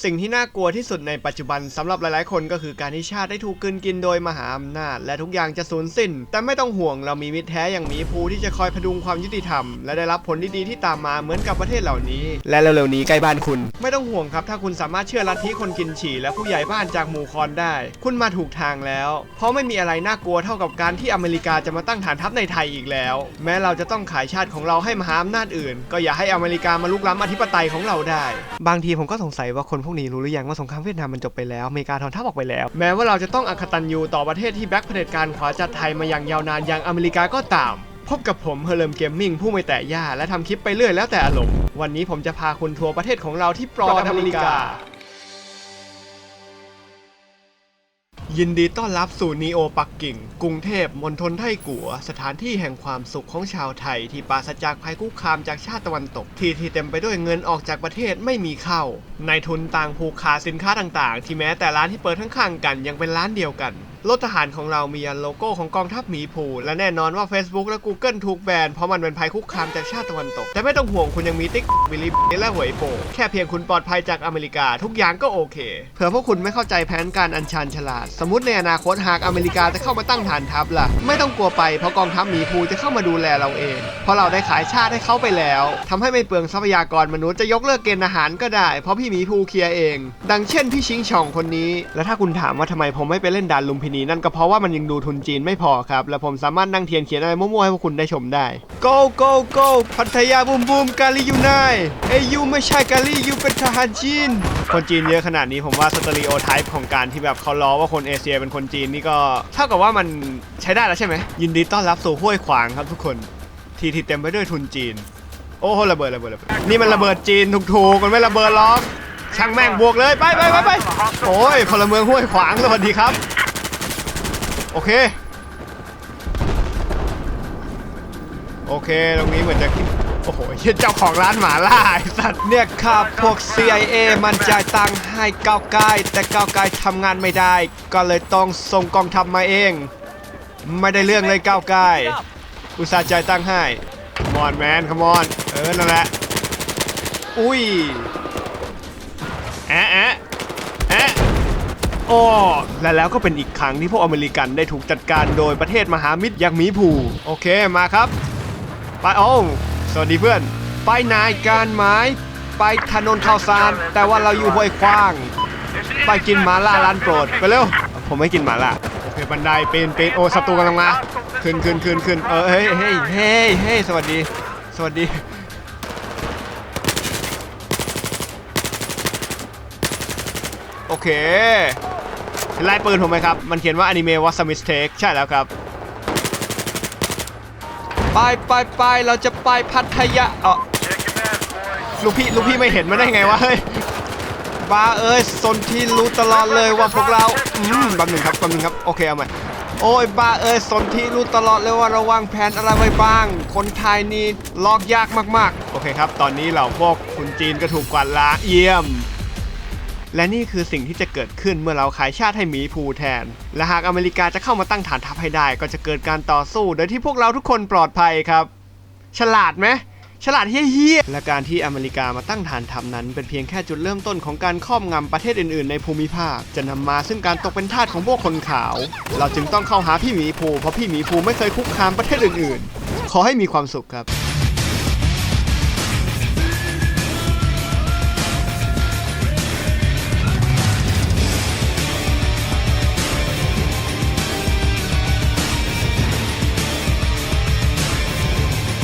สิ่งที่น่ากลัวที่สุดในปัจจุบันสำหรับหลายๆ คนก็คือการที่ชาติได้ถูกกลืนกินโดยมหาอำนาจ และทุกอย่างจะสูญสิ้น แต่ไม่ต้องห่วงเรามีมิตรแท้อย่างหมีภูที่จะคอยพดุงความยุติธรรม และได้รับผลดีๆที่ตามมาเหมือนกับประเทศเหล่านี้ และเร็วๆนี้ใกล้บ้านคุณ ไม่ต้องห่วงครับ ถ้าคุณสามารถเชื่อลัทธิคนกินฉี่และผู้ใหญ่บ้านจากหมู่คอนได้ คุณมาถูกทางแล้ว เพราะไม่มีอะไรน่ากลัวเท่ากับการที่อเมริกาจะมาตั้งฐานทัพในไทยอีกแล้ว แม้เราจะต้องขายชาติของเราให้มหาอำนาจอื่น ก็อย่าให้อเมริกามาลุกล้ำอธิปไตยของเราได้ บางทีผมก็สงสัยว่าคนพวกนี้รู้หรือยังว่าสงครามเวียดนามมันจบไปแล้วอเมริกาถอนทัพออกไปแล้ว แม้ว่าเราจะต้องอกตันยูต่อประเทศที่แบ็คเผด็จการขวาจัดไทยมาอย่างยาวนานอย่างอเมริกาก็ตามพบกับผมเฮเลมเกมมิ่งผู้ไม่แตะย่าและทำคลิปไปเรื่อยแล้วแต่อารมณ์วันนี้ผมจะพาคุณทัวร์ประเทศของเราที่ปลอดอเมริกา ยินดีต้อนรับสู่นีโอปักกิ่ง กรุงเทพมณฑลไทกัว สถานที่แห่งความสุขของชาวไทย ที่ปราศจากภัยคุกคามจากชาติตะวันตก ที่ที่เต็มไปด้วยเงินออกจากประเทศไม่มีเข้า ในทุนต่างผูกขาสินค้าต่างๆ ที่แม้แต่ร้านที่เปิดข้างๆกันยังเป็นร้านเดียวกัน รถทหารของเรามียันโลโก้ของกองทัพหมีภูและแน่นอนว่า Facebook และ Google ถูกแบน เพราะมันเป็นภัยคุกคามจากชาติตะวันตก แต่ไม่ต้องห่วงคุณยังมีติ๊กบิลิบและหวยโป แค่เพียงคุณปลอดภัยจากอเมริกาทุกอย่างก็โอเค เผื่อพวกคุณไม่เข้าใจแผนการอัญชันฉลาด สมมติในอนาคตหากอเมริกาจะเข้ามาตั้งฐานทัพล่ะ ไม่ต้องกลัวไปเพราะกองทัพหมีภูจะเข้ามาดูแลเราเอง เพราะเราได้ขายชาติให้เขาไปแล้วทำให้ไม่เปลืองทรัพยากรมนุษย์จะยกเลิกเกณฑ์อาหารก็ได้ เพราะพี่หมีภูเคลียร์เอง ดังเช่นพี่ชิงช่องคนนี้ และถ้าคุณถามว่าทำไมผมไม่ไปเล่นดานลุมพินีนั่นก็เพราะว่ามันยังดูทุนจีนไม่พอครับ และผมสามารถนั่งเทียนเขียนอะไรมั่วๆให้พวกคุณได้ชมได้ go go go พัทยาบูมบูมกาลียูไนเอ้ยยูไม่ใช่กาลียูเป็นทหารจีน คนจีนเยอะขนาดนี้ผมว่าสเตอริโอไทป์ของการที่แบบเขาล้อว่าคนเอเชียเป็นคนจีนนี่ก็เท่ากับว่ามันใช้ได้แล้วใช่ไหมยินดีต้อนรับสู่ห้วยขวางครับทุกคนที่ที่เต็มไปด้วยทุนจีน โอ้โหระเบิดระเบิดระเบิดนี่มันระเบิดจีนถูกๆมันไม่ระเบิดหรอกช่างแม่งบวกเลยไปไปไปไปโอ้ยพลเมืองห้วยขวางสวัสดีครับ โอเค โอเค ตรงนี้เหมือนจะคิดโอ้โหเจ้าของร้านหมาล่าไอสัตว์เนี่ยครับพวก CIA มันจ่ายตังค์ให้ก้าวไกลแต่ก้าวไกลทำงานไม่ได้ ก็เลยต้องส่งกองทัพมาเอง ไม่ได้เรื่องเลยก้าวไกลอุตส่าห์จ่ายตังค์ให้มอนแมนขมอนเออนั่นแหละอุ้ยแอะแอะ โอ้และแล้วก็เป็นอีกครั้งที่พวกอเมริกันได้ถูกจัดการโดยประเทศมหามิตรอย่างหมีภูโอเคมาครับ ไปโอ้สวัสดีเพื่อน ไปนายการไม้ไปถนนข้าวสาร แต่ว่าเราอยู่ห้วยขว้าง ไปกินหมาล่าร้านโปรดไปเร็วผมไม่กินหมาล่าโอเคบันไดเปีนปีนโอ้ศัตรูกำลังมาขึ้นขึ้นขึ้นขึ้นเออเฮ้ยเฮ้ยเฮ้ยเฮ้ยสวัสดี สวัสดี โอเคเห็นลายปืนผมไหมครับ มันเขียนว่าอนิเมะวัสมิสเทคใช่แล้วครับ ไปไปไปเราจะไปพัทยาเออลูกพี่ลูกพี่ไม่เห็นมันได้ไงวะเฮ้ยบ้าเอ้ยสนที่รู้ตลอดเลยว่าพวกเราอืมแป๊บหนึ่งครับแป๊บหนึ่งครับโอเคเอาใหม่โอ้ยบ้าเอ้ยสนที่รู้ตลอดเลยว่าเราวางแผนอะไรไว้บ้าง คนไทยนี่ลอกยากมากๆ โอเคครับ ตอนนี้เราพวกคุณจีนก็ถูกกวาดล้างเยี่ยม และนี่คือสิ่งที่จะเกิดขึ้นเมื่อเราขายชาติให้หมีภูแทน และหากอเมริกาจะเข้ามาตั้งฐานทัพให้ได้ ก็จะเกิดการต่อสู้ โดยที่พวกเราทุกคนปลอดภัยครับ ฉลาดไหมฉลาดเฮี้ยและการที่อเมริกามาตั้งฐานทัพนั้น เป็นเพียงแค่จุดเริ่มต้นของการครอบงำประเทศอื่นๆ ในภูมิภาค จะนำมาซึ่งการตกเป็นทาสของพวกคนขาว เราจึงต้องเข้าหาพี่หมีภูเพราะพี่หมีภูไม่เคยคุกคามประเทศอื่นๆ ขอให้มีความสุขครับ